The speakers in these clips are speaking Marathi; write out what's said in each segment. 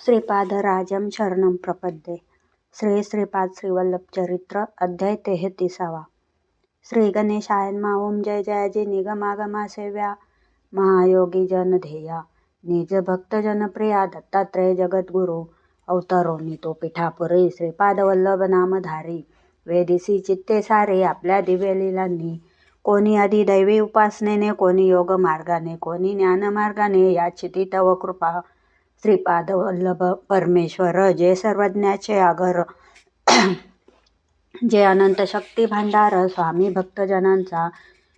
श्रीपादराजं शरणं प्रपद्ये। श्री श्रीपाद श्रीवल्लभचरित्र अध्याय तेहतीसावा। श्री गणेशाय ओम जय जयाजी निगमागमा सेव्या। महायोगी जन ध्येया निज भक्त जनप्रिया दत्तात्रय जगद्गुरु अवतारोनी तो पिठापुरी श्रीपाद वल्लभ नामधारी। वेदिसी चित्ते सारे आपल्या दिव्यलीलांनी कोणी आधी दैवी उपासनेने कोणी योग मार्गाने कोणी ज्ञानमार्गाने या चिती तव कृपा श्रीपाद वल्लभ परमेश्वर जे सर्वज्ञाचे आगर. जे अनंत शक्ती भांडार स्वामी भक्तजनांचा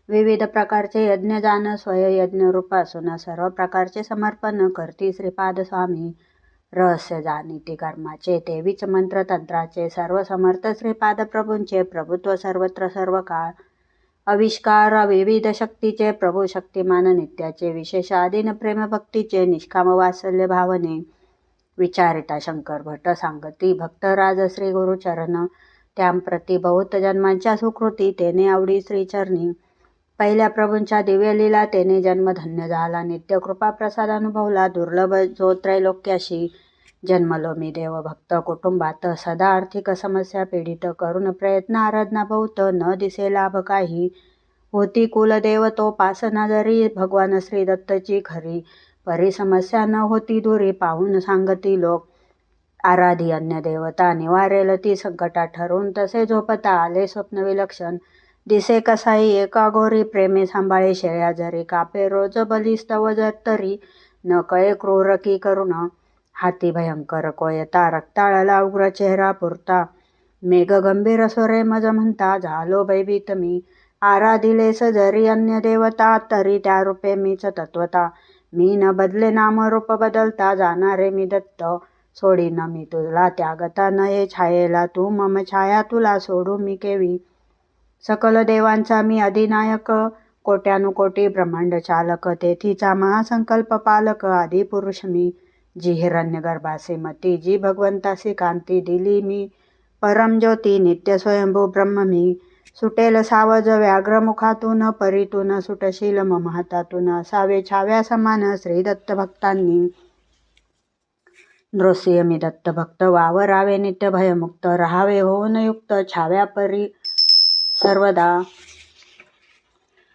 विविध प्रकारचे यज्ञ जाण स्वयं रूप असून सर्व प्रकारचे समर्पण करती श्रीपाद स्वामी. रहस्य जाणीती कर्माचे तेवीच मंत्र तंत्राचे सर्व समर्थ श्रीपाद प्रभूंचे प्रभुत्व सर्वत्र सर्व काळ आविष्कार विविध शक्तीचे प्रभू शक्तिमान नित्याचे विशेष आदिन प्रेम भक्तीचे निष्काम वात्सल्य भावने. विचारिता शंकर भट सांगती भक्त राज श्री गुरुचरण प्रति बहुत जन्मांच्या सुकृती तेने आवडी श्रीचरणी पहिल्या प्रभूंच्या दिव्य लीला तेने जन्म धन्य झाला नित्य कृपा प्रसाद अनुभवला दुर्लभ जो त्रैलोक्याशी जन्मलो मी देव भक्त कुटुंबात सदा आर्थिक समस्या पीडित करून प्रयत्न आराधना न दिसे लाभ काही. होती कुलदेव तो पासना जरी भगवान श्री दत्तची खरी. परी समस्या न होती दुरी पाहून सांगती लोक. आराधी अन्य देवता निवारेल ती संकटा ठरून तसे झोपता आले स्वप्न विलक्षण. दिसे कसाई एका गोरी प्रेमे सांभाळे शेळ्या जरी कापे रोज बलिस्तव जर तरी. न कळे क्रूर की करुण. हाती भयंकर कोयता रक्ताळला उग्र चेहरा पुरता. मेघ गंभीर स्वरे मज म्हणता झालो भयभीत मी आराधिलेस जरी अन्य देवता तरी त्या रूपे मीच तत्वता. मी न बदले नाम रूप बदलता जाणारे मी दत्त. सोडी न मी तुला त्यागता न ये छायेला तू मम छाया तुला सोडू मी केवी. सकल देवांचा मी अधिनायक कोट्यानुकोटी ब्रह्मांड चालक तेथीचा महासंकल्प पालक आदिपुरुष मी. जी हिरण्य गर्भासे मती जी भगवंतासी कांती दिली मी। परमज्योती नित्य स्वयंभू ब्रह्म मी। सुटेल सावज व्याघ्रमुखातून परीतून सुटशील मम हातातून। असावे छाव्या समान श्री दत्त भक्तांनी। नृसिंह मी दत्त भक्त वावरावे नित्य भयमुक्त राहावे होऊन युक्त छाव्या परी सर्वदा।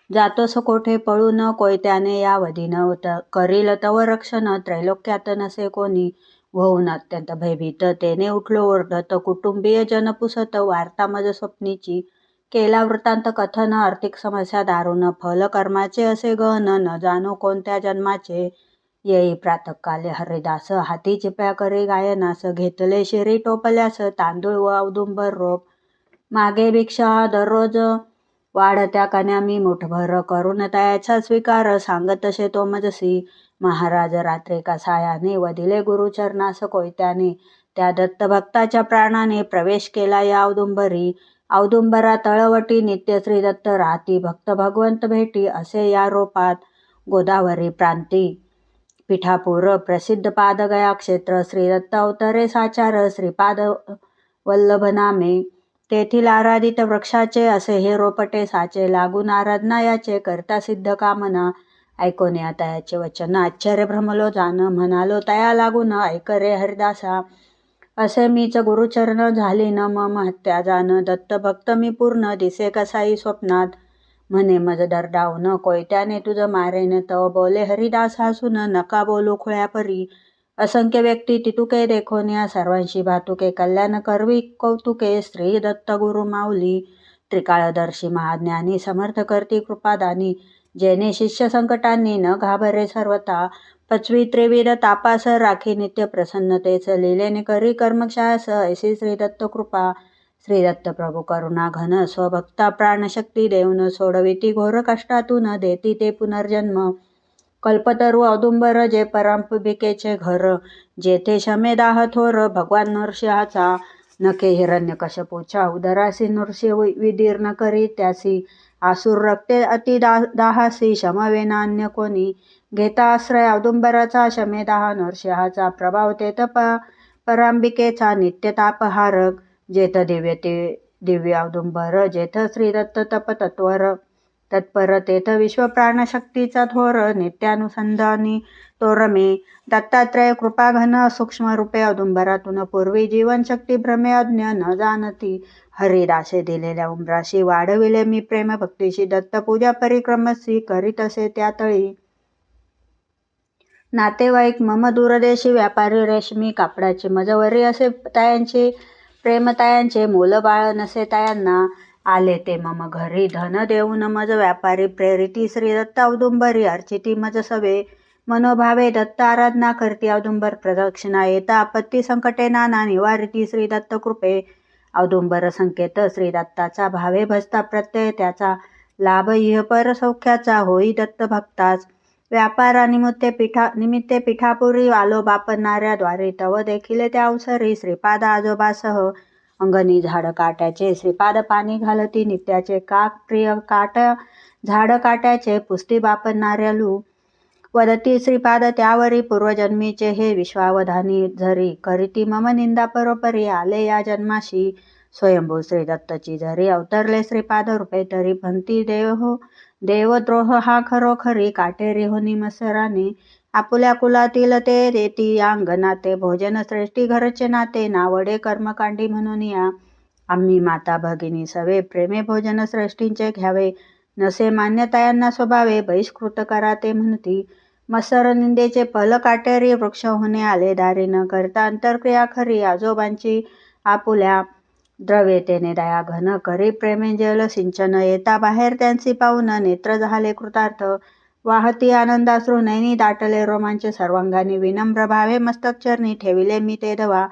जातोस कोठे पळून कोयत्याने या वधीन करील तव रक्षण त्रैलोक्यात नसे कोणी? होऊन अत्यंत भयभीत तेने उठलो ओरडत कुटुंबीय जन पुसत वार्ता मज स्वप्नीची. केला वृत्तांत कथन आर्थिक समस्या दारुण फल कर्माचे असे गहन न जाणो कोणत्या जन्माचे. येई प्रातकाले हरिदास हाती चिप्या करी गायनास घेतले शिरी टोपल्यास तांदूळ व औदुंबर रोप. मागे भिक्षा दररोज वाढत्या कन्या मी मुठभर करून त्याचा स्वीकार सांगत असे तो मजसी. महाराज रात्री कसायाने वदिले गुरुचरणास कोयत्याने त्या दत्तभक्ताच्या प्राणाने प्रवेश केला या औदुंबरी. औदुंबरा तळवटी नित्य श्री दत्त राहती भक्त भगवंत भेटी असे या रोपात. गोदावरी प्रांती. पिठापूर प्रसिद्ध पादगया क्षेत्र श्री दत्त अवतरे साचार श्रीपाद वल्लभ नामे तेथील आराधित वृक्षाचे असे हे रोपटे साचे लागून आराधना याचे करता सिद्ध कामना ऐकोने आता याचे वचन. आश्चर्य भ्रमलो जाण म्हणालो तया लागून ऐक रे हरिदासा. असे मीच गुरुचरण झाली न मम हत्या जाण दत्त भक्त मी पूर्ण दिसे कसाई स्वप्नात. म्हणे मज न कोयत्याने तुझं मारेन. तव बोले हरिदास हसून नका बोलू खुळ्यापरी. असंख्य व्यक्ती तितुके देखोन्या सर्वांशी भातुके कल्याण करवी कौतुके श्री दत्तगुरु माऊली त्रिकाळदर्शी महाज्ञानी समर्थ करती कृपादानी जेने शिष्य संकटांनी न घाबरे सर्वता पचवी त्रिविध तापास राखी नित्य प्रसन्नतेच लिलेने करी कर्मक्षास ऐशी श्री दत्त कृपा श्री दत्त प्रभू करुणा घन स्वभक्ता प्राणशक्ती देऊन सोडविती घोर कष्टातून देती ते पुनर्जन्म कल्पतरू औदुंबर जे परंपिकेचे घर जेथे शमेदाह थोर भगवान नरसिंहाचा नखे हिरण्य कशपूच्या उदरासी नृसिंह विदीर्ण करी त्यासी आसुर रक्ते अति दाहासी शमवेनान्य कोणी घेता आश्रय औदुंबराचा शमेदाह नरसिंहाचा प्रभाव तेत परांबिकेचा नित्यतापहारक जेथ दिव्य ते दिव्य औदुंबर जेथ श्रीदत्त तप तत्वर तत्पर तेथ विश्वप्राणशक्तीचा थोर नित्यानुसंधानी तो रमे दत्तात्रय कृपाघन सूक्ष्म रूपे औदुंबरातून पूर्वी जीवनशक्ती भ्रमे अज्ञ न जाणती. हरिदासे दिलेल्या उंबराशी वाढविले मी प्रेम भक्तीशी दत्त पूजा परिक्रमसी करीत असे त्या तळी. नातेवाईक मम दूरदेशी व्यापारी रेशमी कापडाची मजवरी असे तायांचे प्रेमतायांचे मोलबाळ नसे तायांना आले ते मम घरी. धन देऊन मज व्यापारी प्रेरिती. श्री दत्त औदुंबरी अर्चिती मज सवे मनोभावे दत्त आराधना करती. औदुंबर प्रदक्षिणा येता. आपत्ती संकटे नाना निवारिती. श्री दत्त कृपे. औदुंबर संकेत. श्री दत्ताचा भावे भजता प्रत्यय त्याचा. लाभ इह पर सौख्याचा होई दत्त भक्ताच व्यापारानिमित्ते पिठा निमित्ते पिठापुरी. आलो बापणाऱ्या द्वारे तव देखील त्या अवसरी. श्रीपाद आजोबासह अंगणी झाड काट्याचे श्रीपाद पाणी घालती नित्याचे काक प्रिय काट झाड काट्याचे पुस्ती बापणाऱ्यालू. वदती श्रीपाद त्यावरी पूर्वजन्मीचे हे विश्वावधानी झरी. करीती मम निंदा परोपरी आले या जन्माशी. स्वयंभू श्री दत्तची झरी अवतरले श्रीपाद रूपे तरी भंती देव हो. देवद्रोह हा खरोखरी काटेरी हो मसराने आपुल्या कुलातील ते रेती अंग नाते भोजन श्रेष्ठी घरचे नाते नावडे कर्मकांडी म्हणून या. आम्ही माता भगिनी सवे प्रेमे भोजन श्रेष्ठींचे घ्यावे. नसे मान्यतायांना स्वभावे बहिष्कृत करा ते म्हणती. मसर निंदेचे पल काटेरी वृक्ष होणे आले दारी न करता अंतरक्रिया खरी आजोबांची. आपुल्या द्रव्यतेने दया घन करी प्रेमे जल सिंचन येता बाहेर त्यांची पाहून नेत्र झाले कृतार्थ. वाहती आनंदाश्रू नैनी दाटले रोमांच सर्वांगाने विनम्र भावे मस्तक चरणी ठेविले मी ते दवा.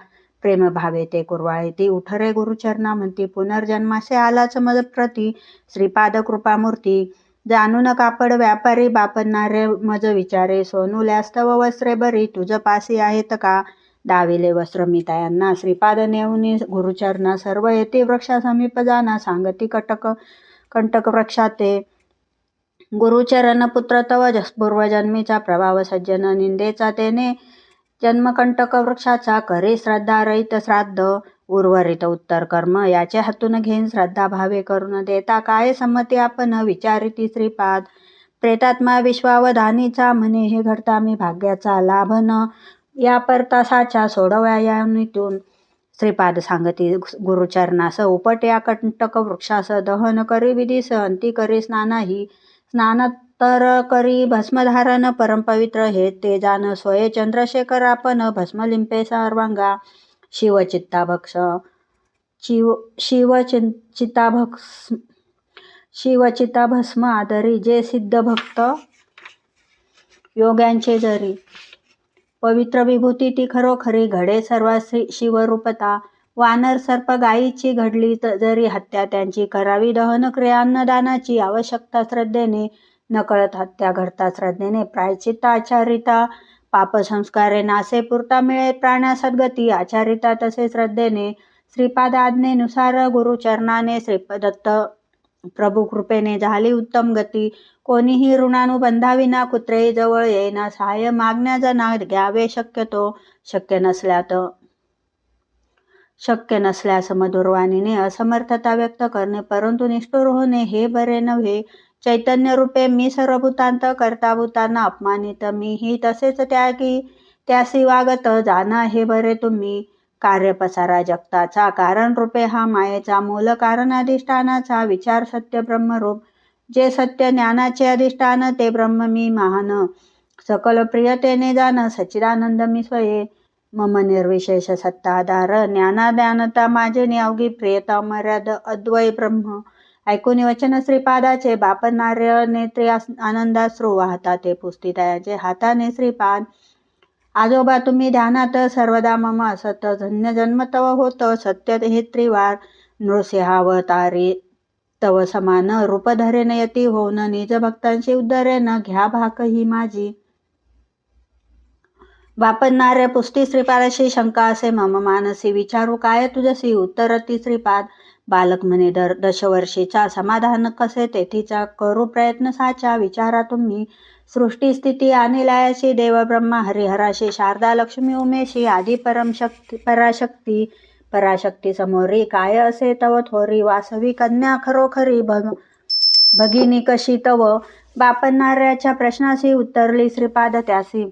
प्रेम भावे ते कुरवाळी उठरे गुरुचरणा म्हणती पुनर्जन्मासे आलाच मज प्रती श्रीपाद कृपामूर्ती जाणून कापड व्यापारी बापणारे मज विचारे सोनुल्यास्तव वस्त्रे बरी तुझ पासी आहेत का? दाविले वस्त्र मितायांना श्रीपाद नेऊनी गुरुचरणा सर्व येते वृक्षासमीप जाना सांगती कटक कंटक वृक्षाते. गुरुचरण पुत्र तव पूर्वजन्मीचा प्रभाव सज्जन निंदेचा तेने. जन्मकंटक वृक्षाचा करे श्रद्धा रहित श्राद्ध. उर्वरित उत्तर कर्म याचे हातून घेईन श्रद्धा भावे करून देता. काय संमती आपण? विचारिती श्रीपाद. प्रेतात्मा विश्वावधानीचा म्हणे हे घडता मी भाग्याचा लाभ न. या परतासाच्या सोडव्यायानीतून श्रीपाद सांगती गुरुचरणास उपट या कंटक वृक्षास दहन करी विधीस अंती करी स्नानाही स्नान करी भस्मधारण परमपवित्र हे ते जाण स्वये चंद्रशेखर आपण भस्मलिंपे सर्वांगा. शिवचित्ताभक्ष शिव शिवचित्ताभक्ष शिवचित्ताभस्म आदरी जे सिद्ध भक्त. योग्यांचे जरी. पवित्र विभूती ती खरोखरी घडे सर्व शिवरूपता. वानर सर्प गायीची घडली जरी हत्या त्यांची करावी दहनक्रिया अन्नदानाची आवश्यकता श्रद्धेने नकळत हत्या घडता श्रद्धेने प्रायचित्त आचारिता पापसंस्कारे नासे पुरता मिळे प्राण्या सद्गती आचारिता तसे श्रद्धेने श्रीपाद आज्ञेनुसार गुरुचरणाने श्रीपदत्त प्रभू कृपेने झाली उत्तम गती. कोणीही ऋणानुबंधाविना कुत्रेही जवळ येईना सहाय्य मागण्याचा ना घ्यावे शक्यतो शक्य नसल्यात. शक्य नसल्यास मधुरवाणीने असमर्थता व्यक्त करणे परंतु निष्ठुर होणे हे बरे नव्हे. चैतन्य रूपे मी सर्वभूतांत करता भूतांना अपमानित. मी ही तसेच त्यागी त्यासी वागत जाणं हे बरे तुम्ही. कार्य पसारा जगताचा कारण रूपे हा मायेचा मूल कारण अधिष्ठानाचा विचार सत्य ब्रह्मरूप जे सत्य ज्ञानाचे अधिष्ठान ते ब्रह्म मी महान. सकल प्रियतेने जाण सच्चिदानंद मी स्वये. मम निर्विशेष सत्ताधार ज्ञानाज्ञानता माझे निवगी प्रियता मर्याद अद्वय ब्रह्म. ऐकून वचन श्रीपादाचे बापनार्य नेत्री आनंदाश्रू वाहता ते पुस्तितयाचे हाताने श्रीपाद. आजोबा तुम्ही ध्यानात सर्वदा मम असत धन्य जन्म तव होत सत्य हे त्रिवार. नृसिंहावतारी तव समान रूपधरेन यती होऊन निज भक्तांशी उद्धरेन घ्या भाक ही माझी. वापरणाऱ्या पुस्ती श्रीपादाशी शंका असे मम मानसी विचारू काय तुझसी उत्तरती श्रीपाद? बालक म्हणे दर दशवर्षीचा समाधान कसे तेथीचा? करू प्रयत्न साचा विचारा तुम्ही. सृष्टी स्थिती आणि लयाशी देवब्रह्मा हरिहराशी शारदा लक्ष्मी उमेशी आदी परमशक्ती पराशक्ती पराशक्ती समोरी काय असे तव थोरी? वासवी कन्या खरोखरी भग भगिनी कशी तव? बापणाऱ्याच्या प्रश्नाशी उत्तरली श्रीपाद त्यासी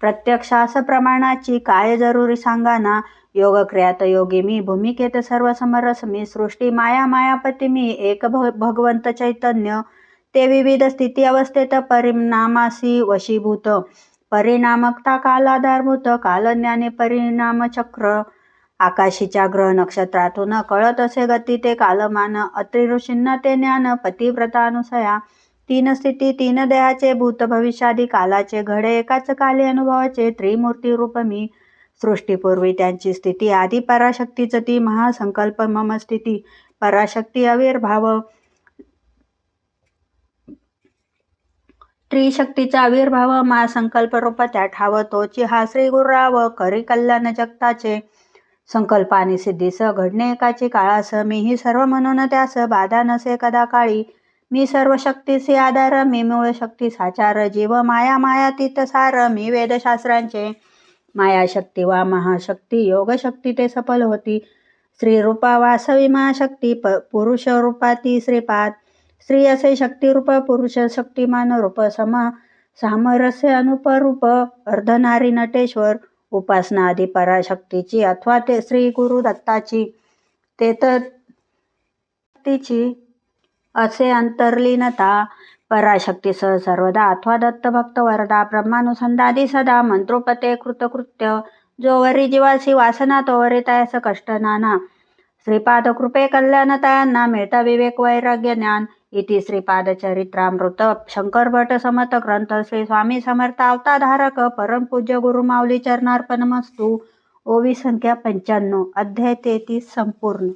प्रत्यक्षास प्रमाणाची काय जरुरी सांगाना योगक्रियात योगी मी भूमिकेत सर्व समरस मी सृष्टी माया मायापती मी एक भ- भगवंत चैतन्य. ते विविध स्थिती अवस्थेत परिणामासी वशीभूत. परिणामकता कालाधारभूत कालज्ञाने परिणामचक्र आकाशीच्या ग्रह नक्षत्रातून कळत असे गती ते कालमान अत्रिऋषींना ते ज्ञान पतिव्रतानुसया. तीन स्थिती तीन देहाचे भूत भविष्यादी कालाचे घडे एकाच काली अनुभवाचे त्रिमूर्ती रूप मी सृष्टीपूर्वी त्यांची स्थिती आदी पराशक्तीच ती महासंकल्प मम स्थिती. पराशक्ती आविर्भाव त्रिशक्तीचा आविर्भाव मा संकल्प रूप त्या ठाव तोची हा श्री गुरुराव करी कल्याण जगताचे. संकल्प आणि सिद्धीस घडणे एकाची काळास मीही सर्व म्हणून त्यास बाधा नसे कदा काळी. मी सर्व शक्तीसी आधार मी मूळ शक्ती साचार जीव माया मायातीत सार मी वेदशास्त्रांचे मायाशक्ती वा महाशक्ती योगशक्ती ते सफल होती. स्त्रीरूपा वासवी महाशक्ती प पुरुष रूपाती श्रीपाद स्त्री असे शक्तिरूप पुरुष शक्तिमान रूप सम सामरस्य अनुपरूप अर्धनारी नटेश्वर उपासना आदी पराशक्तीची अथवा ते श्री गुरु दत्ताची ते तर तिची असे अंतर्लीनता पराशक्तीसह सर्वदा अथवा दत्तभक्त वरदा ब्रह्मानुसंधादी सदा मंत्रोपते कृतकृत्य जो वरी जीवासी वासना तो तयास कष्ट नाना. श्रीपाद कृपे कल्याणतायांना मिळता विवेक वैराग्य ज्ञान इति श्रीपाद चरित्रामृत. शंकर भट समत ग्रंथ श्री स्वामी समर्थ अवताधारक परमपूज्य गुरुमाऊली चरणार्पणमस्तु ओवी संख्या पंच्याण्णव अध्याय तेहतीस संपूर्ण.